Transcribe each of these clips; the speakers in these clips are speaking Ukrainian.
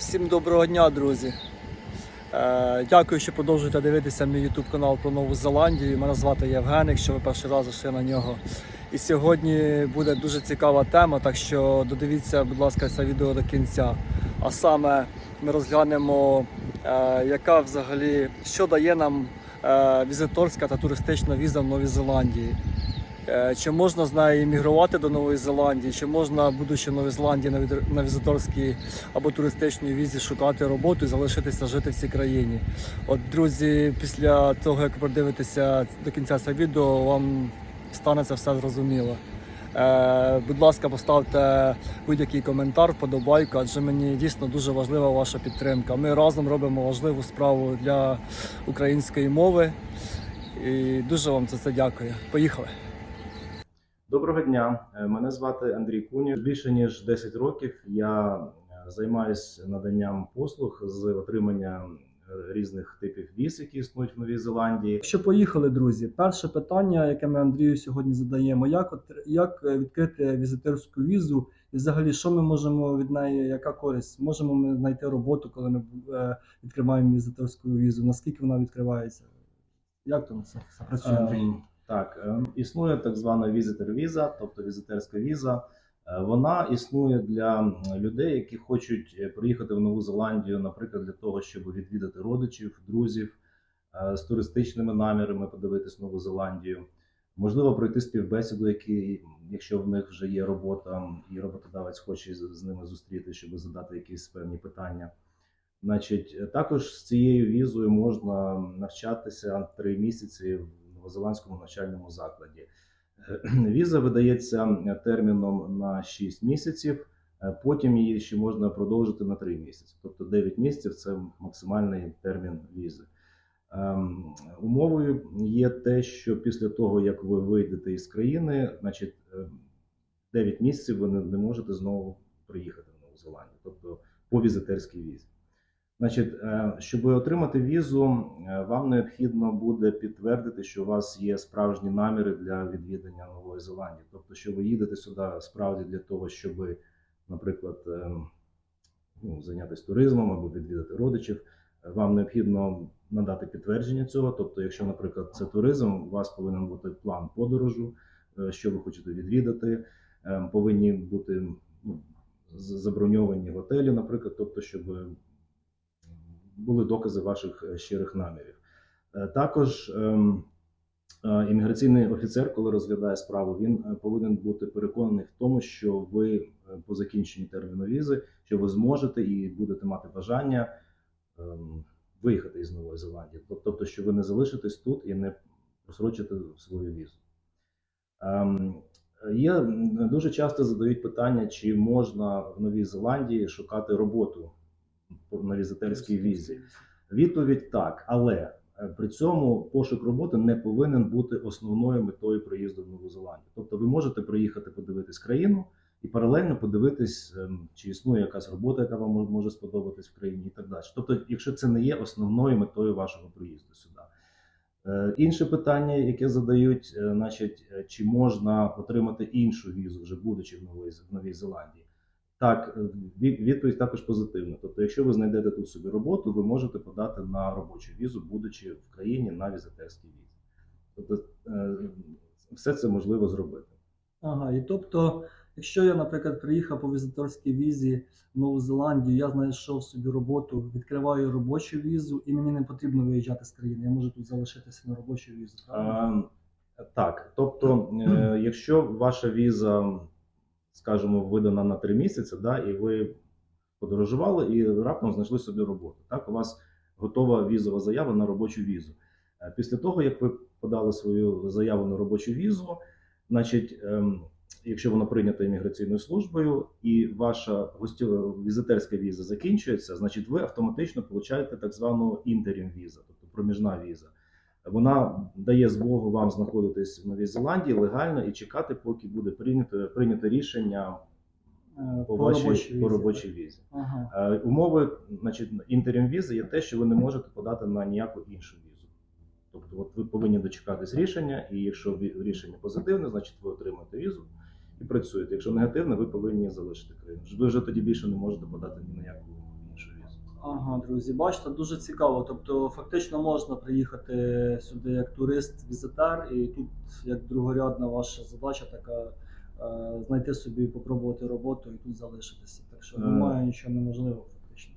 Всім доброго дня, друзі. Е, Дякую, що продовжуєте дивитися мій YouTube канал про Нову Зеландію. Мене звати Євген, якщо ви перший раз зайшли на нього. І сьогодні буде дуже цікава тема, так що додивіться, будь ласка, це відео до кінця. А саме ми розглянемо, е, яка взагалі що дає нам е, візиторська та туристична віза в Новій Зеландії. Е, Чи можна з нею іммігрувати до Нової Зеландії, чи можна, будучи в Новій Зеландії на візиторській або туристичній візі, шукати роботу і залишитися жити в цій країні? От, друзі, після того, як ви продивитеся до кінця це відео, вам стане це все зрозуміло. Е, будь ласка, поставте будь-який коментар, вподобайку, адже мені дійсно дуже важлива ваша підтримка. Ми разом робимо важливу справу для української мови. І дуже вам за це дякую. Поїхали! Доброго дня, Е, мене звати Андрій Кунів. Більше ніж 10 років я е, займаюся наданням послуг з отримання е, різних типів віз, які існують в Новій Зеландії. Що поїхали, друзі? Перше питання, яке ми Андрію сьогодні задаємо: як от як відкрити візиторську візу, і взагалі, що ми можемо від неї, яка користь? Можемо ми знайти роботу, коли ми відкриваємо візиторську візу? Наскільки вона відкривається? Як там все працює? Так, ем, існує так звана візитер віза, тобто візитерська віза. Е, Вона існує для людей, які хочуть е, приїхати в Нову Зеландію, наприклад, для того, щоб відвідати родичів, друзів е, з туристичними намірами, подивитись Нову Зеландію. Можливо, пройти співбесіду, які, якщо в них вже є робота, і роботодавець хоче з ними зустріти, щоб задати якісь певні питання. Значить, також з цією візою можна навчатися три місяці в новозеландському навчальному закладі. Віза видається терміном на 6 місяців, е, потім її ще можна продовжити на 3 місяці. Тобто 9 місяців це максимальний термін візи. Ем, Умовою є те, що після того, як ви вийдете із країни, значить, е, 9 місяців ви не можете знову приїхати в Нову Зеландію, тобто по візитерській візі. Значить, е, щоб отримати візу, е, вам необхідно буде підтвердити, що у вас є справжні наміри для відвідання Нової Зеландії. Тобто, що ви їдете сюди справді для того, щоб, наприклад, е, ну, зайнятися туризмом або відвідати родичів. Вам необхідно надати підтвердження цього. Тобто, якщо, наприклад, це туризм, у вас повинен бути план подорожу, що ви хочете відвідати, повинні бути ну, заброньовані готелі, наприклад, тобто, щоб були докази ваших е, щирих намірів. Е, Також ем, е, імміграційний офіцер, коли розглядає справу, він повинен бути переконаний в тому, що ви по закінченні терміну візи, що ви зможете і будете мати бажання ем, виїхати із Нової Зеландії. Тобто, що ви не залишитесь тут і не просрочите свою візу. Ем, Є дуже часто задають питання, чи можна в Новій Зеландії шукати роботу на візитерській візі. Відповідь так, але е, при цьому пошук роботи не повинен бути основною метою приїзду в Нову Зеландію. Тобто ви можете приїхати подивитись країну і паралельно подивитись, ем, чи існує якась робота, яка вам може сподобатись в країні, і так далі. Тобто, якщо це не є основною метою вашого приїзду сюди. Е, Інше питання, яке задають, е, значить, чи можна отримати іншу візу, вже будучи в Новій Зеландії? Так, е, відповідь також позитивна. Тобто, якщо ви знайдете тут собі роботу, ви можете подати на робочу візу, будучи в країні на візитерській візі. Тобто, е, все це можливо зробити. Ага, і тобто, якщо я, наприклад, приїхав по візиторській візі в Нову Зеландію, я знайшов собі роботу, відкриваю робочу візу, і мені не потрібно виїжджати з країни. Я можу тут залишитися на робочу візу. правильно? Е, Так, тобто, е, якщо ваша віза, скажімо, видана на три місяці, да, і ви подорожували і раптом знайшли собі роботу. Так, у вас готова візова заява на робочу візу. Е, Після того, як ви подали свою заяву на робочу візу, значить, ем, якщо вона прийнята імміграційною службою і ваша візитерська віза закінчується, значить ви автоматично получаєте так звану інтерім віза, тобто проміжна віза. Вона дає змогу вам знаходитись в Новій Зеландії легально і чекати, поки буде прийнято, прийнято рішення Е, по, вашій, робочій по візі, робочій візі. Ага. Е, умови, значить, інтерім візи є те, що ви не можете подати на ніяку іншу візу. Тобто, от ви повинні дочекатись рішення, і якщо рішення позитивне, значить ви отримаєте візу і працюєте. Якщо негативне, ви повинні залишити країну. Ви вже тоді більше не можете подати ні на яку Ага, друзі, бачите, дуже цікаво. Тобто, фактично можна приїхати сюди як турист-візитер, і тут як другорядна ваша задача така е, знайти собі, попробувати роботу і тут залишитися. Так що Е. немає нічого неможливого, фактично.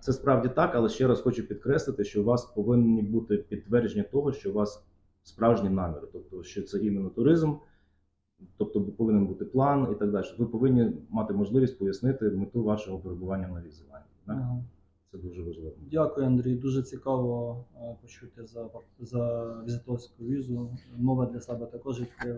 Це справді так, але ще раз хочу підкреслити, що у вас повинні бути підтвердження того, що у вас справжні наміри, тобто, що це іменно туризм, тобто повинен бути план і так далі. Ви повинні мати можливість пояснити мету вашого перебування Новій Зеландії. так? Ага. Це дуже важливо. Дякую, Андрій. Дуже цікаво е, почути за, за візиторську візу. Нове для себе також відкрив.